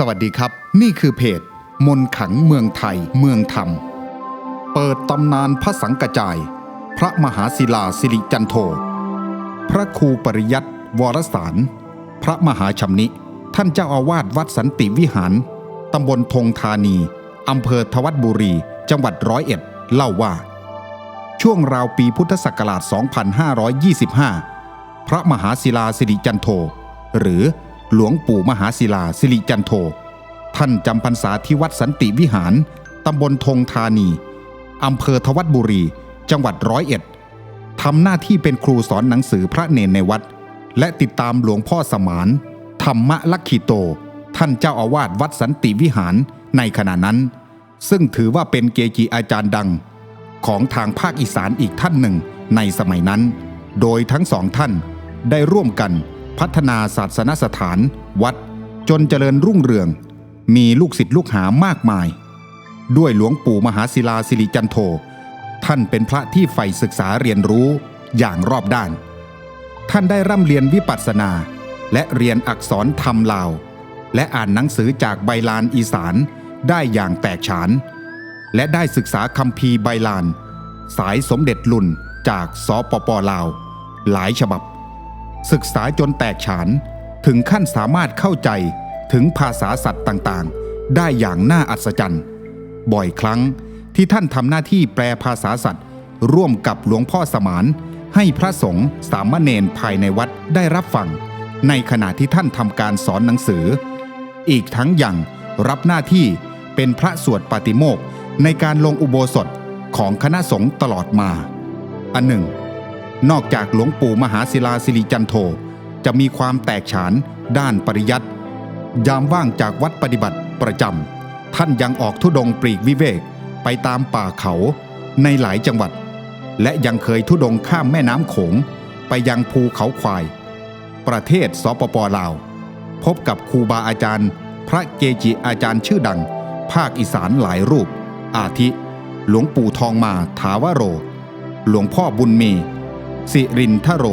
สวัสดีครับ นี่คือเพจ มนขังเมืองไทยเมืองธรรม เปิดตำนานพระสังกระจาย พระมหาศิลาสิริจันโท พระครูปริยัติวรสาร พระมหาชำนิ ท่านเจ้าอาวาสวัดสันติวิหาร ตำบลธงธานีอำเภอทวัดบุรี จังหวัดร้อยเอ็ด เล่าว่า ช่วงราวปีพุทธศักราช 2525 พระมหาศิลาสิริจันโท หรือ หลวงปู่มหาศิลาสิริจันโท ท่านจำพรรษาที่วัดสันติวิหาร ตำบลธงธานี อำเภอทวัดบุรี จังหวัดร้อยเอ็ดทำหน้าที่เป็นครูสอนหนังสือพระเนนในวัด และติดตามหลวงพ่อสมาน ธรรมลักขิโต ท่านเจ้าอาวาสวัดสันติวิหารในขณะนั้น ซึ่งถือว่าเป็นเกจิอาจารย์ดัง ของทางภาคอีสานอีกท่านหนึ่งในสมัยนั้น โดยทั้งสองท่านได้ร่วมกัน พัฒนาศาสนสถาน วัด จนเจริญรุ่งเรือง มีลูกศิษย์ลูกหามากมาย ด้วยหลวงปู่มหาศิลาสิริจันโท ท่านเป็นพระที่ใฝ่ศึกษาเรียนรู้อย่างรอบด้าน ท่านได้ร่ำเรียนวิปัสสนา และเรียนอักษรธรรมลาว และอ่านหนังสือจากใบลานอีสานได้อย่างแตกฉาน และได้ศึกษาคัมภีใบลาน สายสมเด็จลุนจากสปปลาว หลายฉบับ ศึกษาจนแตกฉาน ถึงขั้นสามารถเข้าใจถึงภาษาสัตว์ต่างๆ ได้อย่างน่าอัศจรรย์ บ่อยครั้งที่ท่านทำหน้าที่แปลภาษาสัตว์ ร่วมกับหลวงพ่อสมาน ให้พระสงฆ์สามเณรภายในวัดได้รับฟัง ในขณะที่ท่านทำการสอนหนังสือ อีกทั้งยังรับหน้าที่เป็นพระสวดปาติโมกในการลงอุโบสถของคณะสงฆ์ตลอดมา อันหนึ่ง นอกจากหลวงปู่มหาศิลาสิริจันโทจะมีความแตกฉานด้านปริยัติยามว่างจากวัดปฏิบัติประจำท่านยังออกทุดงปลีกวิเวกไปตามป่าเขาในหลายจังหวัด และยังเคยทุดงข้ามแม่น้ำโขงไปยังภูเขาควาย ประเทศสปปลาว พบกับครูบาอาจารย์ พระเกจิอาจารย์ชื่อดัง ภาคอีสานหลายรูป อาทิ หลวงปู่ทองมาถาวโร หลวงพ่อบุญมี สิรินทโร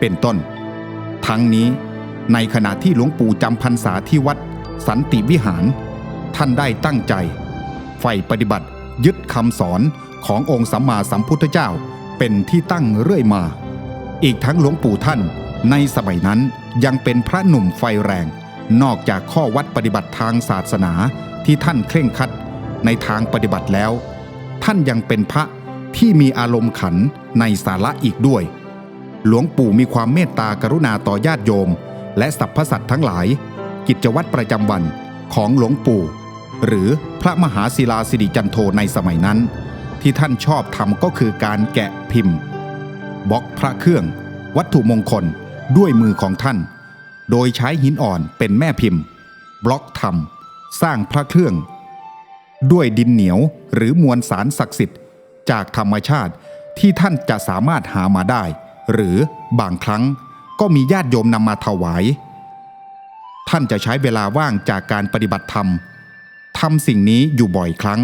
เป็นต้น ทั้งนี้ในขณะที่หลวงปู่จำพรรษาที่วัดสันติวิหาร ท่านได้ตั้งใจใฝ่ปฏิบัติยึดคำสอนขององค์สัมมาสัมพุทธเจ้าเป็นที่ตั้งเรื่อยมา อีกทั้งหลวงปู่ท่านในสมัยนั้นยังเป็นพระหนุ่มไฟแรง นอกจากข้อวัดปฏิบัติทางศาสนาที่ท่านเคร่งคัดในทางปฏิบัติแล้ว ท่านยังเป็นพระ ที่มีอารมณ์ขันในสาระอีกด้วย หลวงปู่มีความเมตตากรุณาต่อญาติโยม และสรรพสัตว์ทั้งหลาย กิจวัตรประจำวันของหลวงปู่ หรือพระมหาศิลาสิริจันโทในสมัยนั้น ที่ท่านชอบทำก็คือการแกะพิมพ์บล็อกพระเครื่อง วัตถุมงคลด้วยมือของท่าน โดยใช้หินอ่อนเป็นแม่พิมพ์ บล็อกทำสร้างพระเครื่อง ด้วยดินเหนียวหรือมวลสารศักดิ์สิทธิ์ จากธรรมชาติที่ท่านจะสามารถหามาได้ หรือบางครั้งก็มีญาติโยมนำมาถวาย ท่านจะใช้เวลาว่างจากการปฏิบัติธรรมทำสิ่งนี้อยู่บ่อยครั้ง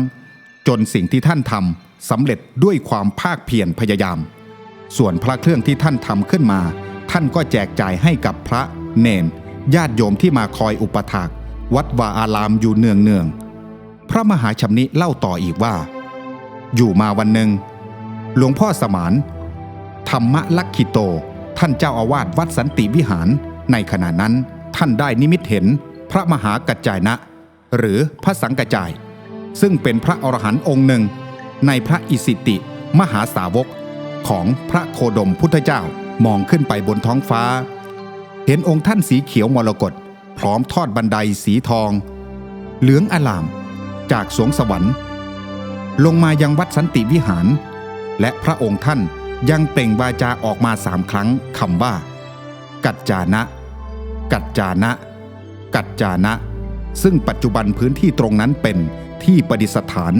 จนสิ่งที่ท่านทำสำเร็จด้วยความภาคเพียรพยายาม ส่วนพระเครื่องที่ท่านทำขึ้นมา ท่านก็แจกจ่ายให้กับพระเนนญาติโยมที่มาคอยอุปถากวัดวาอารามอยู่เนืองเนืองพระมหาชำนิเล่าต่ออีกว่า อยู่มาวันหนึ่ง หลวงพ่อสมาน ธรรมลักขิโต ท่านเจ้าอาวาสวัดสันติวิหาร ในขณะนั้นท่านได้นิมิตเห็นพระมหากัจจายนะ หรือพระสังกัจจาย ซึ่งเป็นพระอรหันต์องค์หนึ่ง ในพระอิสิติ มหาสาวกของพระโคดมพุทธเจ้ามองขึ้นไปบนท้องฟ้า เห็นองค์ท่านสีเขียวมรกตพร้อมทอดบันไดสีทอง เหลืองอลาม จากสวงสวรรค์ ลงมายังวัดสันติวิหาร และพระองค์ท่านยังเปล่งวาจาออกมาสามครั้งคำว่า กัจจานะ กัจจานะ กัจจานะ ซึ่งปัจจุบันพื้นที่ตรงนั้นเป็นที่ประดิษฐาน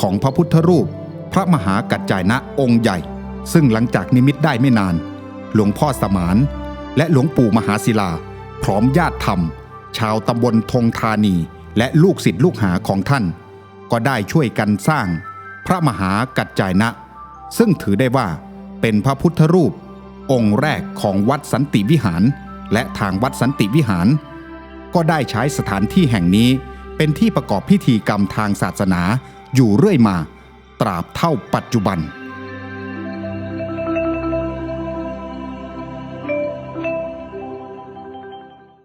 ของพระพุทธรูป พระมหากัจจายนะองค์ใหญ่ ซึ่งหลังจากนิมิตได้ไม่นาน หลวงพ่อสมาน และหลวงปู่มหาศิลา พร้อมญาติธรรม ชาวตำบลธงธานีและลูกศิษย์ลูกหาของท่าน ก็ได้ช่วยกันสร้างพระมหากัจจายนะ ซึ่งถือได้ว่าเป็นพระพุทธรูป องค์แรกของวัดสันติวิหาร และทางวัดสันติวิหาร ก็ได้ใช้สถานที่แห่งนี้เป็นที่ประกอบพิธีกรรมทางศาสนาอยู่เรื่อยมา ตราบเท่าปัจจุบัน